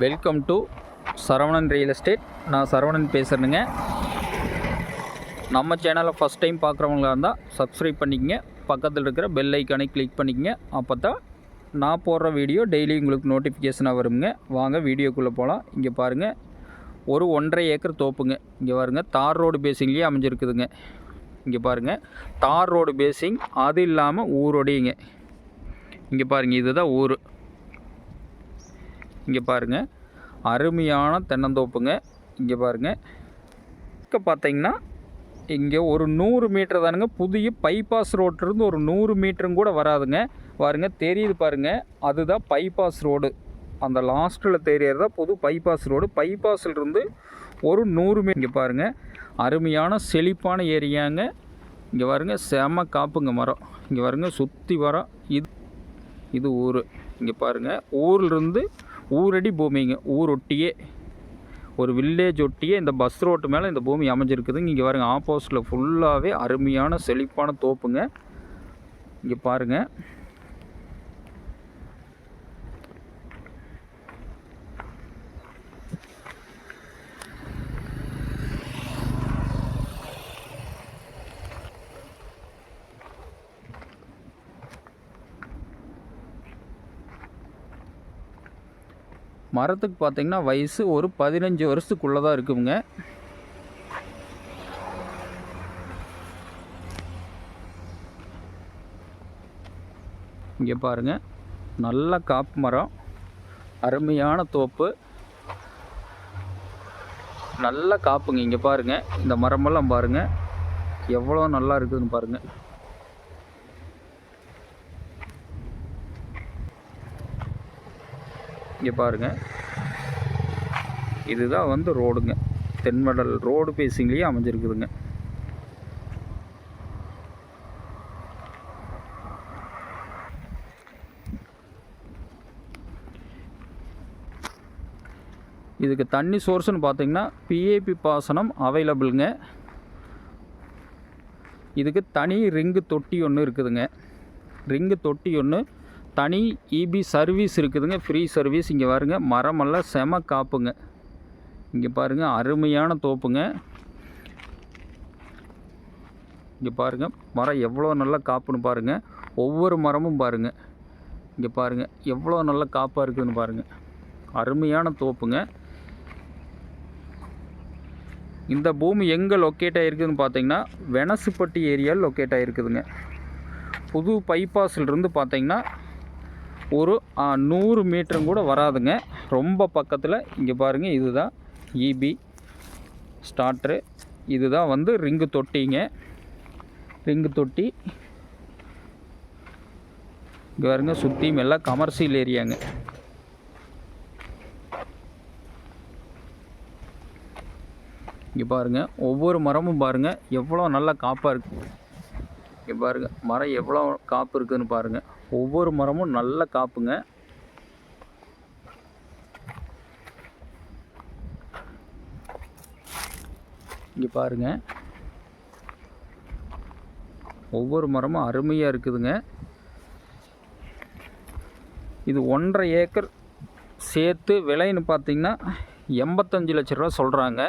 Welcome to Saravanan real estate. நான் சரவணன் பேசுகிறேனுங்க நம்ம சேனலை ஃபஸ்ட் டைம் பார்க்குறவங்களா இருந்தால் சப்ஸ்கிரைப் பண்ணிக்கங்க. பக்கத்தில் இருக்கிற பெல் ஐக்கானை கிளிக் பண்ணிக்கங்க. அப்போ தான் நான் போடுற வீடியோ டெய்லி உங்களுக்கு நோட்டிஃபிகேஷனாக வருங்க. வாங்க வீடியோக்குள்ளே போகலாம் இங்கே பாருங்கள் ஒரு ஒன்றரை ஏக்கர் தோப்புங்க. இங்கே பாருங்க. தார் ரோடு பேசிங்லேயே அமைஞ்சிருக்குதுங்க. இங்கே பாருங்கள் தார் ரோடு பேசிங் அது இல்லாமல் ஊரோடையுங்க இங்கே பாருங்கள் இதுதான் ஊர். இங்கே பாருங்கள் அருமையான தென்னந்தோப்புங்க. இங்கே பாருங்கள் இங்கே பார்த்தீங்கன்னா இங்கே ஒரு நூறு மீட்டர் தானுங்க. புதிய பைபாஸ் ரோட்லேருந்து ஒரு நூறு மீட்டரும் கூட வராதுங்க. பாருங்க தெரியுது பாருங்கள் அதுதான் பைபாஸ் ரோடு அந்த லாஸ்ட்டில் தெரியறதா புது பைபாஸ் ரோடு பைபாஸில் இருந்து ஒரு நூறு மீ இங்கே பாருங்கள் அருமையான செழிப்பான ஏரியாங்க. இங்கே பாருங்க செம காப்புங்க மரம். இங்கே பாருங்க சுற்றி வரோம் இது இது ஊர். இங்கே பாருங்கள் ஊர்லேருந்து ஊரடி பூமிங்க ஊரொட்டியே. ஒரு வில்லேஜ் ஒட்டியே இந்த பஸ் ரோட்டு மேலே இந்த பூமி அமைஞ்சிருக்குதுங்க. இங்கே பாருங்கள் ஆப்போசிட்டில் ஃபுல்லாகவே அருமையான செழிப்பான தோப்புங்க. இங்கே பாருங்கள் மரத்துக்கு பார்த்தீங்கன்னா வயசு ஒரு பதினஞ்சு வருஷத்துக்குள்ளே தான் இருக்குங்க. இங்கே பாருங்கள் நல்ல காப்பு மரம். அருமையான தோப்பு. நல்ல காப்புங்க இங்கே பாருங்கள் இந்த மரமெல்லாம் பாருங்கள் எவ்வளோ நல்லா இருக்குதுன்னு பாருங்கள் இங்கே பாருங்கள் இதுதான் வந்து ரோடுங்க. தென்மடல் ரோடு பேசிங்லேயே அமைஞ்சிருக்குதுங்க. இதுக்கு தண்ணி சோர்ஸ்னு பார்த்தீங்கன்னா பிஏபி பாசனம் அவைலபிளுங்க. இதுக்கு தனி ரிங்கு தொட்டி ஒன்று இருக்குதுங்க. ரிங்கு தொட்டி ஒன்று தனி இபி சர்வீஸ் இருக்குதுங்க. ஃப்ரீ சர்வீஸ் இங்கே பாருங்க. மரமெல்லாம் செம காப்புங்க. இங்கே பாருங்கள் அருமையான தோப்புங்க. இங்கே பாருங்கள் மரம் எவ்வளோ நல்லா காப்புன்னு பாருங்கள் ஒவ்வொரு மரமும் பாருங்கள் இங்கே பாருங்கள் எவ்வளோ நல்ல காப்பாக இருக்குதுன்னு பாருங்கள் அருமையான தோப்புங்க. இந்த பூமி எங்கே லொக்கேட் ஆகிருக்குதுன்னு பார்த்தீங்கன்னா வெனசுப்பட்டி ஏரியாவில் லொக்கேட் ஆகிருக்குதுங்க புது பைபாஸ்லேருந்து பார்த்தீங்கன்னா ஒரு நூறு மீட்டரும் கூட வராதுங்க. ரொம்ப பக்கத்தில் இங்கே பாருங்கள் இதுதான் இபி ஸ்டார்ட்ரு இதுதான் வந்து ரிங்கு தொட்டிங்க. ரிங்கு தொட்டி. இங்கே பாருங்க சுற்றியும் எல்லாம் கமர்ஷியல் ஏரியாங்க இங்கே பாருங்கள் ஒவ்வொரு மரமும் பாருங்கள் எவ்வளோ நல்லா காப்பாக இருக்குது இங்கே பாருங்கள் மரம் எவ்வளோ காப்பு இருக்குதுன்னு பாருங்கள் ஒவ்வொரு மரமும் நல்ல காப்புங்க. இங்கே பாருங்க. ஒவ்வொரு மரமும் அருமையாக இருக்குதுங்க. இது ஒன்றரை ஏக்கர் சேர்த்து விலைன்னு பார்த்தீங்கன்னா எண்பத்தஞ்சு லட்ச ரூபா சொல்கிறாங்க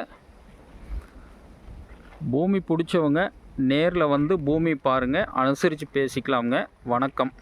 பூமி பிடிச்சவங்க நேரில் வந்து பூமி பாருங்கள் அனுசரித்து பேசிக்கலாமுங்க. வணக்கம்.